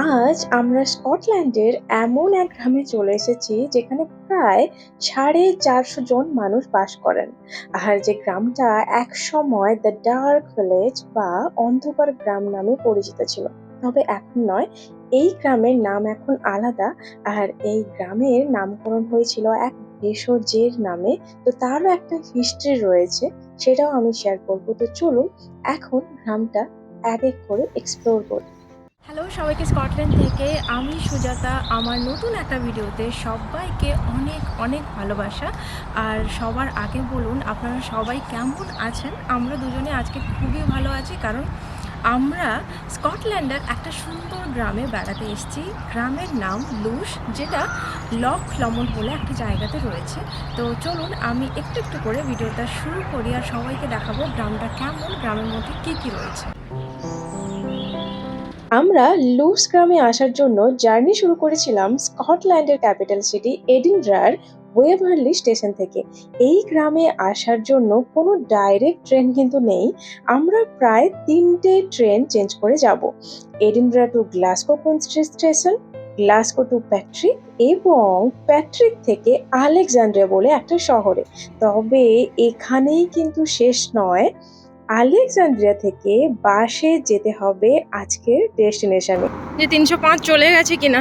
আজ আমরা স্কটল্যান্ডের এমন এক গ্রামে চলে এসেছি যেখানে প্রায় সাড়ে চারশো জন মানুষ বাস করেন। আর যে গ্রামটা এক সময় দ্য ডার্ক ভিলেজ বা অন্ধকার গ্রাম নামে পরিচিত ছিল। তবে এখন নয়, এই গ্রামের নাম এখন আলাদা। আর এই গ্রামের নামকরণ হয়েছিল এক ভেষজের নামে। তো তারও একটা হিস্ট্রি রয়েছে, সেটাও আমি শেয়ার করব। তো চলুন, এখন গ্রামটা এক এক করে এক্সপ্লোর করি। হ্যালো, সবাইকে স্কটল্যান্ড থেকে আমি সুজাতা। আমার নতুন একটা ভিডিওতে সবাইকে অনেক অনেক ভালোবাসা। আর সবার আগে বলুন, আপনারা সবাই কেমন আছেন? আমরা দুজনে আজকে খুবই ভালো আছি, কারণ আমরা স্কটল্যান্ডের একটা সুন্দর গ্রামে বেড়াতে এসেছি। গ্রামের নাম লুস যেটা লক লমন বলে একটা জায়গাতে রয়েছে। তো চলুন, আমি একটু একটু করে ভিডিওটা শুরু করি আর সবাইকে দেখাবো গ্রামটা কেমন, গ্রামের মধ্যে কী কী রয়েছে। আমরা লুস গ্রামে আসার জন্য জার্নি শুরু করেছিলাম স্কটল্যান্ডের ক্যাপিটাল সিটি এডিনব্রার ওয়েভারলি স্টেশন থেকে। এই গ্রামে আসার জন্য কোনো ডাইরেক্ট ট্রেন কিন্তু নেই। আমরা প্রায় তিনটে ট্রেন চেঞ্জ করে যাব। Edinburgh to Glasgow station Glasgow to Patrick এবং প্যাট্রিক থেকে আলেকজান্ড্রিয়া বলে একটা শহরে। তবে এখানেই কিন্তু শেষ নয়। আলেকজান্দ্রিয়া থেকে বাসে যেতে হবে আজকের ডেস্টিনেশনে। যে তিনশো পাঁচ চলে গেছে কিনা?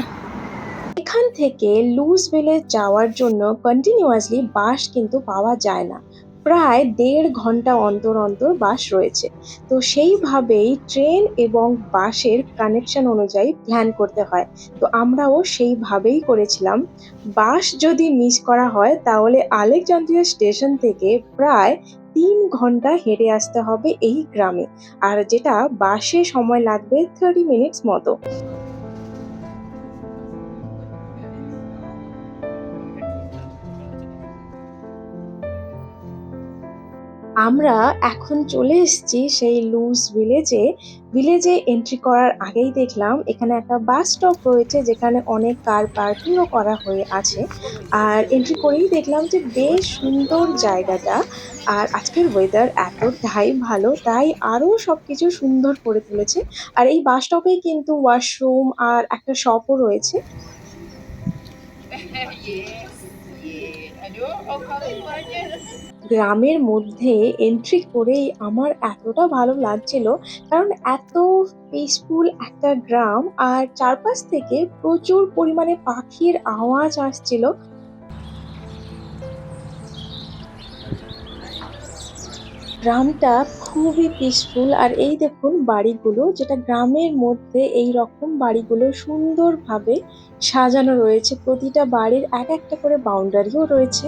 এখান থেকে লুজ ভিলেজ যাওয়ার জন্য কন্টিনিউয়াসলি বাস কিন্তু পাওয়া যায় না। প্রায় দেড় ঘণ্টা অন্তর অন্তর বাস রয়েছে। তো সেইভাবেই ট্রেন এবং বাসের কানেকশন অনুযায়ী প্ল্যান করতে হয়। তো আমরাও সেইভাবেই করেছিলাম। বাস যদি মিস করা হয় তাহলে আলেকজান্দ্রিয়া স্টেশন থেকে প্রায় তিন ঘণ্টা হেঁটে আসতে হবে এই গ্রামে। আর যেটা বাসে সময় লাগবে থার্টি মিনিটস মতো। আমরা এখন চলে এসেছি সেই লুজ ভিলেজে ভিলেজে এন্ট্রি করার আগেই দেখলাম এখানে একটা বাস স্টপ রয়েছে যেখানে অনেক কার পার্কিংও করা হয়ে আছে। আর এন্ট্রি করেই দেখলাম যে বেশ সুন্দর জায়গাটা। আর আজকের ওয়েদার এতটাই ভালো, তাই আরও সব কিছু সুন্দর করে তুলেছে। আর এই বাস স্টপে কিন্তু ওয়াশরুম আর একটা শপও রয়েছে। গ্রামের মধ্যে এন্ট্রি করেই আমার এতটা ভালো লাগছিল। কারণ এত পিসফুল একটা গ্রাম আর চারপাশ থেকে প্রচুর পরিমাণে পাখির আওয়াজ আসছিল। গ্রামটা খুবই পিসফুল আর এই দেখুন বাড়িগুলো, যেটা গ্রামের মধ্যে এই রকম বাড়িগুলো সুন্দরভাবে সাজানো রয়েছে। প্রতিটা বাড়ির এক একটা করে বাউন্ডারিও রয়েছে।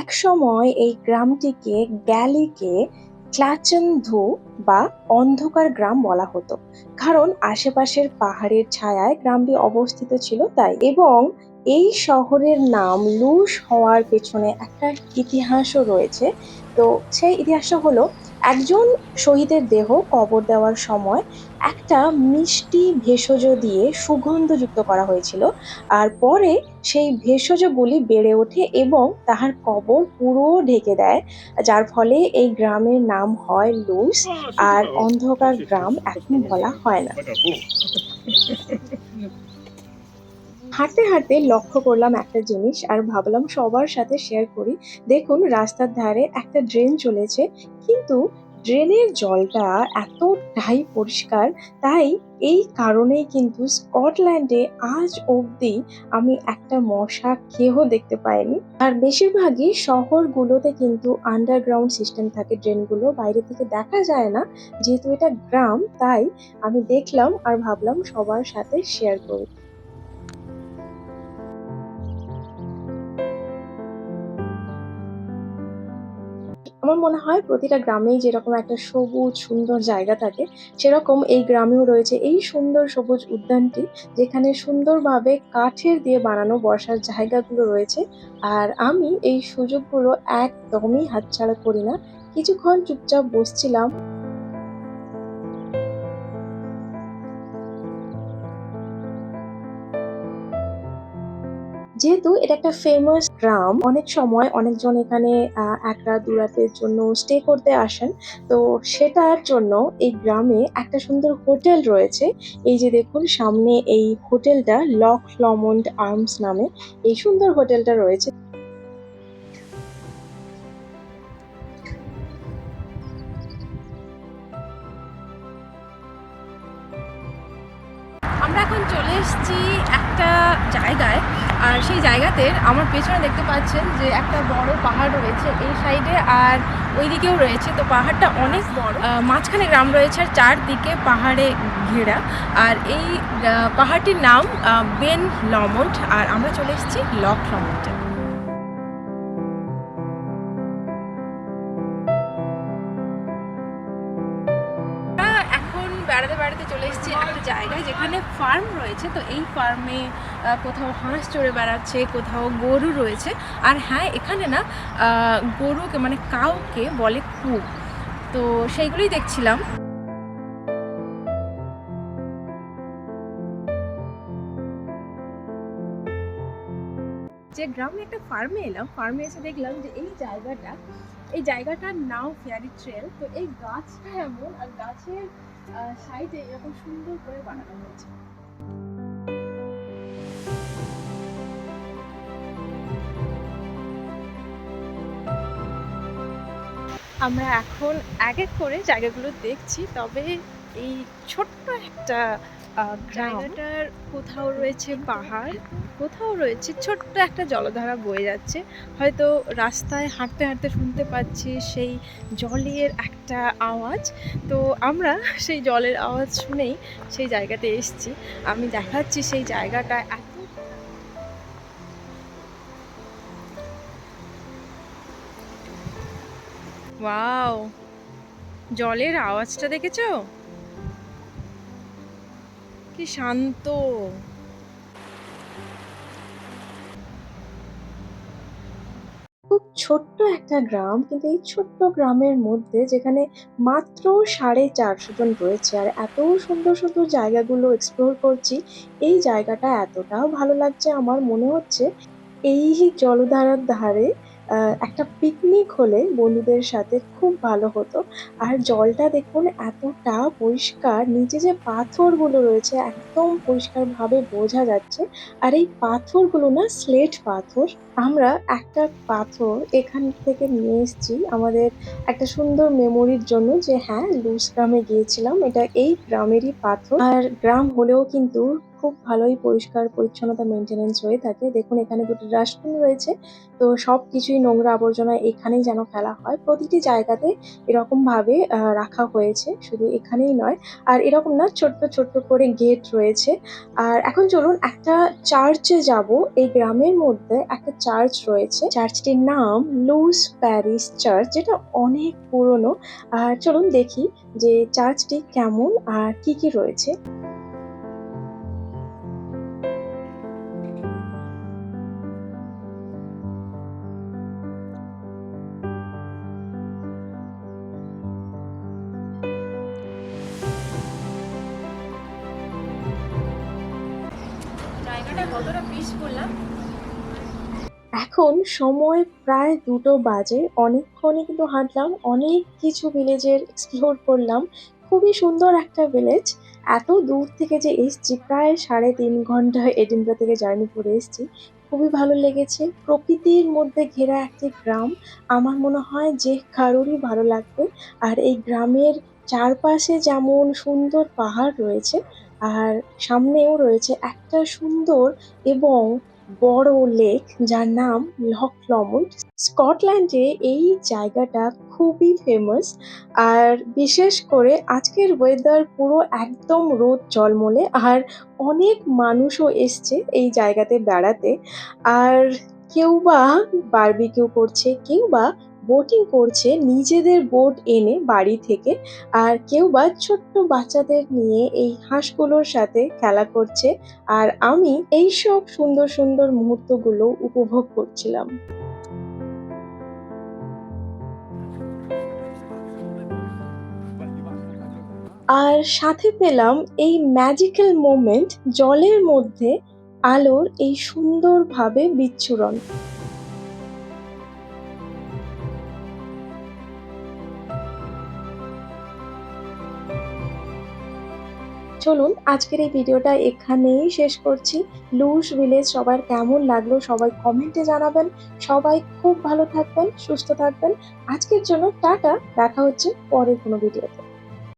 একসময় এই গ্রামটিকে গ্যালিকে ক্লাচেনধু বা অন্ধকার গ্রাম বলা হতো। কারণ আশেপাশের পাহাড়ের ছায়ায় গ্রামটি অবস্থিত ছিল তাই। এবং এই শহরের নাম লুস হওয়ার পেছনে একটা ইতিহাসও রয়েছে। তো সেই ইতিহাসটা হলো একজন শহীদের দেহ কবর দেওয়ার সময় একটা মিষ্টি ভেষজ দিয়ে সুগন্ধযুক্ত করা হয়েছিল। আর পরে সেই ভেষজগুলি বেড়ে ওঠে এবং তাহার কবর পুরো ঢেকে দেয় যার ফলে এই গ্রামের নাম হয় লুস আর অন্ধকার গ্রাম এখন বলা হয় না। হাঁটতে হাঁটতে লক্ষ্য করলাম একটা জিনিস আর ভাবলাম সবার সাথে শেয়ার করি। দেখুন, রাস্তার ধারে একটা ড্রেন চলেছে, কিন্তু ড্রেনের জলটা এতটাই পরিষ্কার, তাই এই কারণেই কিন্তু স্কটল্যান্ডে আজ অবধি আমি একটা মশা কেহ দেখতে পাইনি। আর বেশিরভাগই শহরগুলোতে কিন্তু আন্ডারগ্রাউন্ড সিস্টেম থাকে ড্রেনগুলো বাইরে থেকে দেখা যায় না, যেহেতু এটা গ্রাম, তাই আমি দেখলাম আর ভাবলাম সবার সাথে শেয়ার করি। আমার মনে হয় প্রতিটা গ্রামেই যেরকম একটা সবুজ, সুন্দর জায়গা থাকে, সেরকম এই গ্রামেও রয়েছে এই সুন্দর সবুজ উদ্যানটি, যেখানে সুন্দরভাবে কাঠের দিয়ে বানানো বসার জায়গাগুলো রয়েছে। আর আমি এই সুযোগগুলো একদমই হাতছাড়া করি না। কিছুক্ষণ চুপচাপ বসছিলাম। যেহেতু এটা একটা ফেমাস গ্রাম, অনেক সময় অনেকজন এখানে এক রাত দু রাতের জন্য স্টে করতে আসেন। তো সেটার জন্য এই গ্রামে একটা সুন্দর হোটেল রয়েছে। এই যে দেখুন, সামনে এই হোটেলটা লক লমন্ড আর্মস নামে। এই সুন্দর হোটেলটা রয়েছে। জায়গাতে আমার পেছনে দেখতে পাচ্ছেন যে একটা বড় পাহাড় রয়েছে এই সাইডে আর ওইদিকেও রয়েছে। তো পাহাড়টা অনেক বড়। মাঝখানে গ্রাম রয়েছে আর চারদিকে পাহাড়ে ঘেরা। আর এই পাহাড়টির নাম বেন লমন্ড আর আমরা চলে এসেছি লক লমন্টে। বেড়াতে বেড়াতে চলে এসেছি একটা জায়গায় যেখানে ফার্ম রয়েছে। তো এই ফার্মে কোথাও হাঁস চড়ে বেড়াচ্ছে, কোথাও গরু রয়েছে। আর হ্যাঁ এখানে না গরুকে মানে কাউকে বলে কু তো সেইগুলোই দেখছিলাম। যে গ্রামে একটা ফার্মে এলাম, ফার্মে এসে দেখলাম যে এই জায়গাটা, এই জায়গাটার নাম ফেয়ারি ট্রেল। তো এই গাছটা এমন, আর গাছের সাইডে এরকম সুন্দর করে বানানো হয়েছে। আমরা এখন এক এক করে জায়গাগুলো দেখছি তবে এই ছোট্ট একটা জায়গাটার কোথাও রয়েছে পাহাড়। কোথাও রয়েছে, ছোট্ট একটা জলধারা বয়ে যাচ্ছে। হয়তো রাস্তায় হাঁটতে হাঁটতে শুনতে পাচ্ছি সেই জলের একটা আওয়াজ। তো আমরা সেই জলের আওয়াজ শুনেই সেই জায়গাতে এসেছি। আমি দেখাচ্ছি সেই জায়গাটা এত ওয়াও! জলের আওয়াজটা দেখেছ? কি শান্ত! ছোট্ট একটা গ্রাম, কিন্তু এই ছোট্ট গ্রামের মধ্যে যেখানে মাত্র সাড়ে চারশো জন রয়েছে আর এত সুন্দর সুন্দর জায়গাগুলো এক্সপ্লোর করছি, এই জায়গাটা এতটাও ভালো লাগছে। আমার মনে হচ্ছে এই জলধারার ধারে একটা পিকনিক হলে বন্ধুদের সাথে খুব ভালো হতো। আর জলটা দেখুন, এতটা পরিষ্কার। নিচে যে পাথরগুলো রয়েছে, একদম পরিষ্কারভাবে বোঝা যাচ্ছে। আর এই পাথরগুলো না স্লেট পাথর। আমরা একটা পাথর এখান থেকে নিয়ে এসেছি। আমাদের একটা সুন্দর মেমোরির জন্য যে হ্যাঁ লুজ গ্রামে গিয়েছিলাম। এটা এই গ্রামেরই পাথর। আর গ্রাম হলেও কিন্তু খুব ভালোই পরিষ্কার পরিচ্ছন্নতা মেনটেনেন্স হয়ে থাকে। দেখুন এখানে দুটো ডাস্টবিন রয়েছে। তো সব কিছুই নোংরা আবর্জনা এখানেই যেন ফেলা হয়। প্রতিটি জায়গাতে এরকম ভাবে আহ, রাখা হয়েছে। শুধু এখানেই নয়। আর এরকম না ছোট্ট ছোট্ট করে গেট রয়েছে। আর এখন চলুন একটা চার্চে যাব। এই গ্রামের মধ্যে একটা চার্চ রয়েছে। চার্চটির নাম লুস প্যারিস চার্চ যেটা অনেক পুরনো। আর চলুন দেখি যে চার্চটি কেমন আর কি কি রয়েছে। না এখন সময় প্রায় দুটো বাজে। অনেকক্ষণই কিন্তু হাঁটলাম, অনেক কিছু ভিলেজের এক্সপ্লোর করলাম। খুবই সুন্দর একটা ভিলেজ এত দূর থেকে যে এসছি, প্রায় সাড়ে তিন ঘণ্টা এডিনব্রা থেকে জার্নি করে এসছি। খুবই ভালো লেগেছে। প্রকৃতির মধ্যে ঘেরা একটি গ্রাম। আমার মনে হয় যে কারোরই ভালো লাগবে। আর এই গ্রামের চারপাশে যেমন সুন্দর পাহাড় রয়েছে আর সামনেও রয়েছে একটা সুন্দর এবং বড় লেক যার নাম লক লমন্ড। স্কটল্যান্ডে এই জায়গাটা খুবই ফেমাস আর বিশেষ করে আজকের ওয়েদার পুরো একদম রোদ জলমলে আর অনেক মানুষও এসছে এই জায়গাতে বেড়াতে। আর কেউ বা বারবিকিউ করছে কেউ বা বোটিং করছে নিজেদের বোট এনে বাড়ি থেকে আর কেউ বা ছোট্ট বাচ্চাদের নিয়ে এই হাঁসগুলোর সাথে খেলা করছে আর আমি এই সব সুন্দর সুন্দর মুহূর্তগুলো উপভোগ করছিলাম। আর সাথে পেলাম এই ম্যাজিক্যাল মোমেন্ট জলের মধ্যে আলোর এই সুন্দরভাবে বিচ্ছুরণ। চলুন, আজকের এই ভিডিওটা এখানেই শেষ করছি। লুস ভিলেজ সবার কেমন লাগল সবাই কমেন্টে জানাবেন। সবাই খুব ভালো থাকবেন, সুস্থ থাকবেন। আজকের জন্য টাটা, দেখা হচ্ছে পরের কোনো ভিডিওতে।